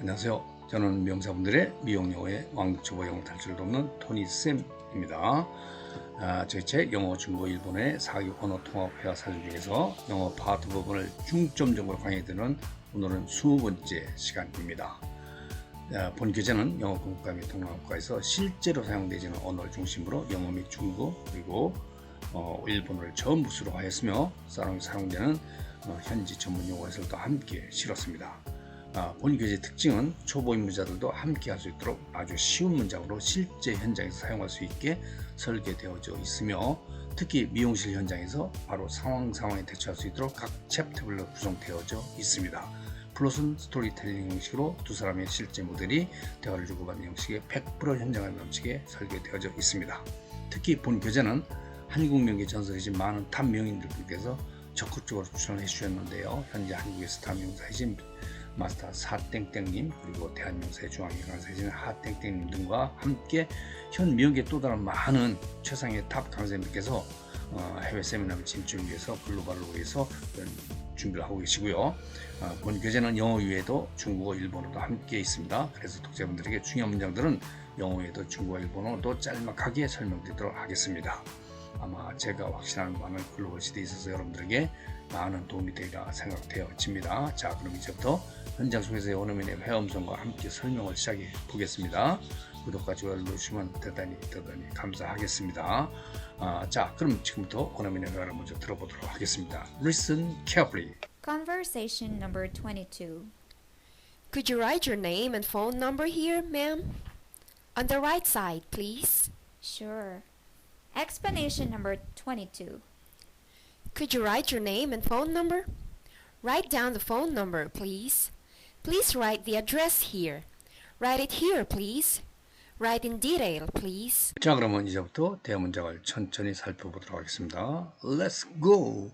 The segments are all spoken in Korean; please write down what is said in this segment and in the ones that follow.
안녕하세요. 저는 명사분들의 미용영어의 왕초보 영어 탈출을 돕는 토니 쌤입니다. 아, 저희 책 영어, 중국어, 일본의 사기 언어 통합 회화 사전 중에서 영어 파트 부분을 중점적으로 강의드리는 오늘은 20번째 시간입니다. 아, 본 교재는 영어 공과 및 동남아과에서 실제로 사용되지 않는 언어를 중심으로 영어 및 중국어 그리고 어, 일본어를 전부 수로 하였으며 사용, 사용되는 어, 현지 전문 용어 해설도 함께 실었습니다. 아, 본 교재 특징은 초보 입문자들도 함께 할 수 있도록 아주 쉬운 문장으로 실제 현장에서 사용할 수 있게 설계되어져 있으며 특히 미용실 현장에서 바로 상황 상황에 대처할 수 있도록 각 챕터별로 구성되어져 있습니다. 플롯은 스토리텔링 형식으로 두 사람의 실제 모델이 대화를 주고받는 형식의 100% 현장을 넘치게 설계되어져 있습니다. 특히 본 교재는 한국 명계 전설이신 많은 탑 명인들께서 적극적으로 추천해 주셨는데요. 현재 한국에서 탑 명사이신 마스터 사땡땡님 그리고 대한명사의 중앙위 강사이신 하땡땡님 등과 함께 현 미역의 또 다른 많은 최상의 탑 강사님들께서 어, 해외 세미나를 진출을 위해서 글로벌로 위해서 준비를 하고 계시고요. 어, 본 교재는 영어 외에도 중국어, 일본어도 함께 있습니다. 그래서 독자분들에게 중요한 문장들은 영어 외에도 중국어, 일본어도 짤막하게 설명드리도록 하겠습니다. 아마 제가 확신하는 바는 글로벌 시대에 있어서 여러분들에게 많은 도움이 되리라 생각되어집니다. 자, 그럼 이제부터 현장 속에서의 원어민의 회음성과 함께 설명을 시작해 보겠습니다. 구독과 좋아요를 누르시면 대단히 대단히 감사하겠습니다. 아, 자, 그럼 지금부터 원어민의 회화를 먼저 들어보도록 하겠습니다. Listen carefully. Conversation number 22. Could you write your name and phone number here, ma'am? On the right side, please. Sure. Explanation number 22. Could you write your name and phone number? Write down the phone number, please. Please write the address here. Write it here, please. Write in detail, please. 자, 그러면 이제부터 대문장을 천천히 살펴보도록 하겠습니다. Let's go.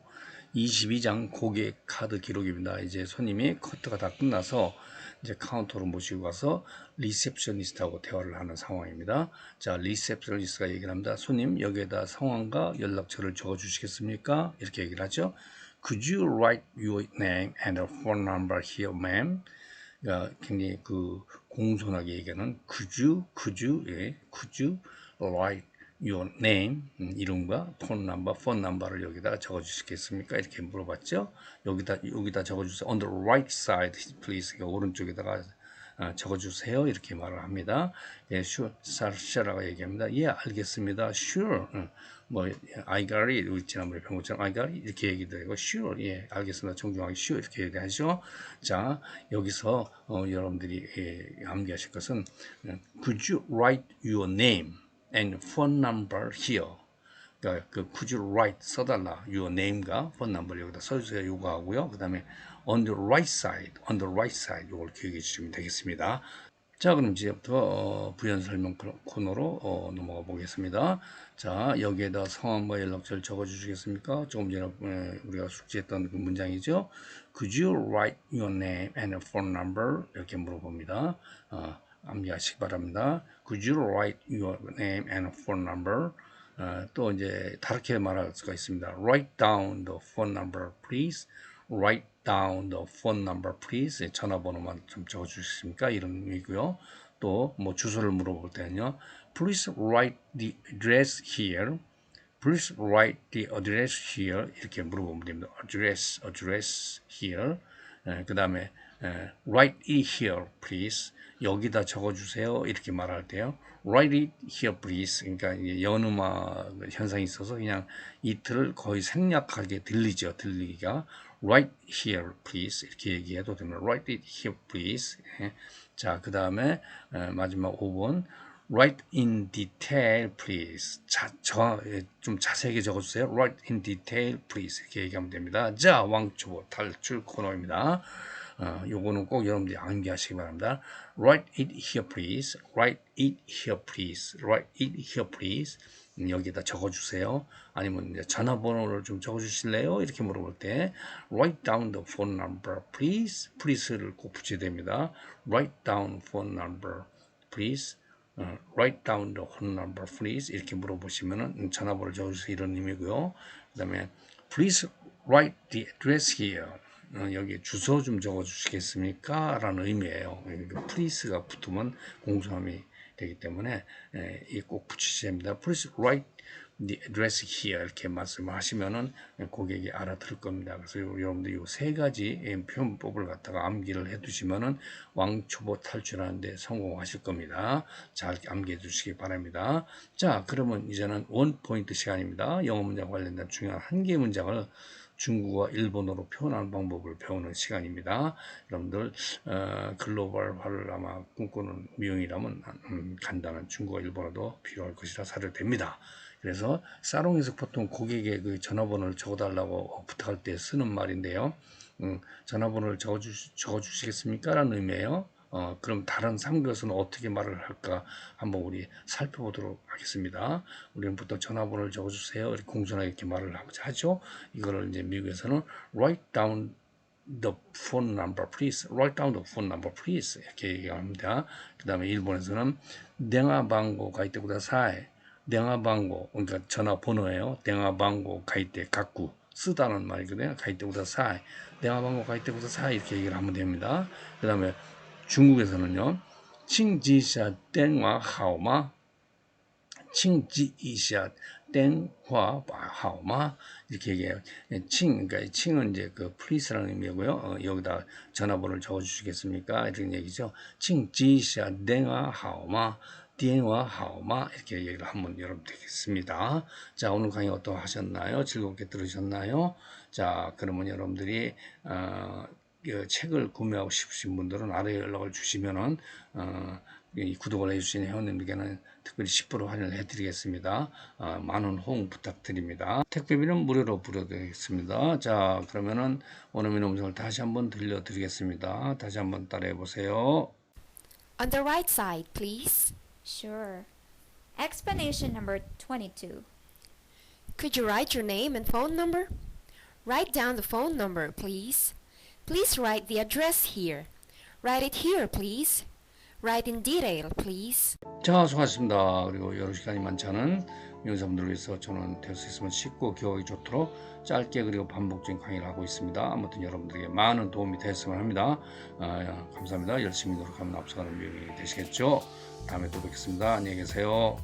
22장 고객 카드 기록입니다. 이제 손님이 커트가 다 끝나서 이제 카운터로 모시고 가서 리셉셔니스트하고 대화를 하는 상황입니다. 자, 리셉셔니스트가 얘기를 합니다. 손님, 여기에다 성함과 연락처를 적어 주시겠습니까? 이렇게 얘기를 하죠. Could you write your name and phone number here, ma'am? 그러니까 굉장히 그 공손하게 얘기하는 could you, could you, 예, could you write your name 음, 이름과 폰 넘버, 폰 넘버를 여기다가 적어 주시겠습니까? 이렇게 물어봤죠. 여기다 여기다 적어 주세요. On the right side, please. 오른쪽에다가 어, 적어 주세요. 이렇게 말을 합니다. 예, sure, 샤라가 얘기합니다. 예, 알겠습니다. Sure. 응. 뭐 I got it. 우리 지난번에 배운 것처럼 I got it 이렇게 얘기도 하고 sure. 예, 알겠습니다. 정중하게 sure 이렇게 얘기하죠. 자, 여기서 어, 여러분들이 예, 암기하실 것은 음, Could you write your name and phone number here? 그러니까 그 could you write 써달라 your name과 phone number 여기다 써주세요 요거하고요. 그 다음에 on the right side, on the right side 요걸 기억해 주시면 되겠습니다. 자 그럼 이제부터 어, 부연 설명 코너로 어, 넘어가 보겠습니다. 자 여기에다 성함과 연락처를 적어 주시겠습니까? 조금 전에 에, 우리가 숙지했던 그 문장이죠. Could you write your name and phone number 이렇게 물어봅니다. 어, 암기하시기 바랍니다. Could you write your name and phone number? 어, 또 이제 다르게 말할 수가 있습니다. Write down the phone number, please. Write down the phone number, please. 예, 전화번호만 좀 적어주십니까? 이런 의미고요. 또 뭐 주소를 물어볼 때는요. Please write the address here. Please write the address here. 이렇게 물어보면 됩니다. Address, address here. 그 다음에 write it here, please. 여기다 적어주세요. 이렇게 말할 때요. Write it here, please. 그러니까 연음화 현상이 있어서 그냥 이틀을 거의 생략하게 들리죠. 들리기가. Write here, please. 이렇게 얘기해도 됩니다. Write it here, please. 예. 자, 그 다음에 마지막 5번. Write in detail, please. 자, 저, 예, 좀 자세하게 적어주세요. Write in detail, please. 이렇게 얘기하면 됩니다. 자, 왕초보 탈출 코너입니다. 어, 요거는 꼭 여러분들이 암기하시기 바랍니다. Write it here, please. Write it here, please. Write it here, please. 음, 여기다 적어주세요. 아니면 이제 전화번호를 좀 적어주실래요? 이렇게 물어볼 때 Write down the phone number, please. Please를 꼭 붙여야 됩니다. Write down phone number, please. 어, write down the phone number, please. 이렇게 물어보시면은 전화번호를 적어주세요. 이런 의미고요. 그 다음에 please write the address here. 어, 여기 주소 좀 적어 주시겠습니까? 라는 의미예요. 프리스가 붙으면 공수함이 되기 때문에 예, 이꼭 붙이셔야 됩니다. Please write the address here 이렇게 말씀하시면은 고객이 알아들을 겁니다. 그래서 요- 여러분들 이 세 가지 예, 표현법을 갖다가 암기를 해두시면은 왕초보 탈출하는데 성공하실 겁니다. 잘 암기해 주시기 바랍니다. 자, 그러면 이제는 원 포인트 시간입니다. 영어 문장 관련된 중요한 한 개의 문장을 중국어, 일본어로 표현하는 방법을 배우는 시간입니다. 여러분들 어, 글로벌화를 아마 꿈꾸는 미용이라면 음, 간단한 중국어, 일본어도 필요할 것이라 사료됩니다. 그래서 사롱에서 보통 고객의 그 전화번호를 적어달라고 부탁할 때 쓰는 말인데요. 음, 전화번호를 적어주, 적어주시겠습니까? 라는 의미예요. 어, 그럼 다른 삼교서는 어떻게 말을 할까 한번 우리 살펴보도록 하겠습니다. 우리는 보통 전화번호를 적어주세요. 공손하게 이렇게 말을 하죠. 이거를 이제 미국에서는 write down the phone number please. write down the phone number please. 이렇게 얘기합니다. 그 다음에 일본에서는 냉화방고 가이테 구다사이. 냉화방고, 그러니까 전화번호예요. 냉화방고 가이테 갖고. 쓰다는 말이거든요. 가이때 구다사이. 냉화방고 가이때 구다사이. 이렇게 얘기를 하면 됩니다. 그 다음에 중국에서는요. 칭지샤 땡와 하오마 칭지이샤 땡화 하오마 이렇게 얘기해요. 칭 그러니까 칭은 이제 그 플리스라는 의미고요. 어, 여기다 전화번호를 적어 주시겠습니까? 이런 얘기죠. 칭지샤 땡와 하오마 띠엔와 하오마 이렇게 얘기를 한번 열어면 되겠습니다. 자 오늘 강의 어떠하셨나요? 즐겁게 들으셨나요? 자 그러면 여러분들이 어, 책을 구매하고 싶으신 분들은 아래 연락을 주시면은 어, 이 구독을 해주신 회원님들께는 특별히 10% 할인을 해드리겠습니다. 어, 많은 호응 부탁드립니다. 택배비는 무료로 부려드리겠습니다. 자, 그러면은 원어민 음성을 다시 한번 들려드리겠습니다. 다시 한번 따라해 보세요. On the right side, please. Sure. Explanation number 22. Could you write your name and phone number? Write down the phone number, please. Please write the address here. Write it here, please. Write in detail, please. 자, 수고하셨습니다. 그리고 여러 시간이 많지 않은 명사분들을 위해서 저는 될 수 있으면 쉽고 기억하기 좋도록 짧게 그리고 반복적인 강의를 하고 있습니다. 아무튼 여러분들에게 많은 도움이 됐으면 합니다. 아, 감사합니다. 열심히 노력하면 앞서가는 미용이 되시겠죠. 다음에 또 뵙겠습니다. 안녕히 계세요.